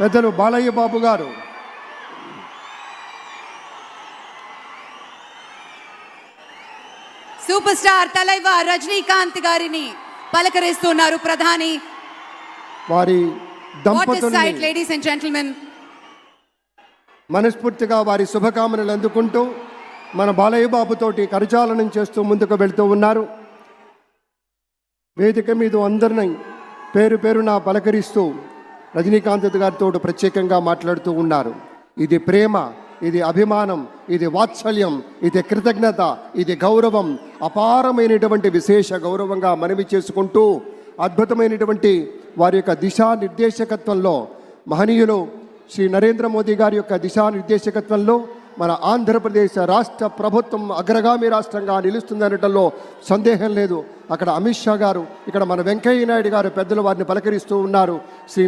పెద్దలు బాలయ్య బాబు గారు. Super star తలైవా రజనీకాంత్ గారిని పలకరిస్తున్నారు ప్రధాని. వారి లేడీస్ అండ్ జెంటిల్మెన్ మనస్ఫూర్తిగా వారి శుభకామనలు అందుకుంటూ మన బాలయ్య బాబుతోటి కరచాలనం చేస్తూ ముందుకు వెళ్తూ ఉన్నారు. వేదిక మీద అందరిని పేరు పేరున పలకరిస్తూ రజనీకాంత్ గారితో ప్రత్యేకంగా మాట్లాడుతూ ఉన్నారు. ఇది ప్రేమ ఇది అభిమానం ఇది వాత్సల్యం ఇది కృతజ్ఞత ఇది గౌరవం అపారమైనటువంటి విశేష గౌరవంగా మనవి చేసుకుంటూ అద్భుతమైనటువంటి వారి యొక్క దిశానిర్దేశకత్వంలో మహనీయులు శ్రీ నరేంద్ర మోదీ గారి యొక్క దిశానిర్దేశకత్వంలో మన ఆంధ్రప్రదేశ్ రాష్ట్ర ప్రభుత్వం అగ్రగామి రాష్ట్రంగా నిలుస్తుందనటంలో సందేహం లేదు. అక్కడ అమిత్ షా గారు ఇక్కడ మన వెంకయ్య నాయుడు గారు పెద్దలు వారిని పలకరిస్తూ ఉన్నారు. శ్రీ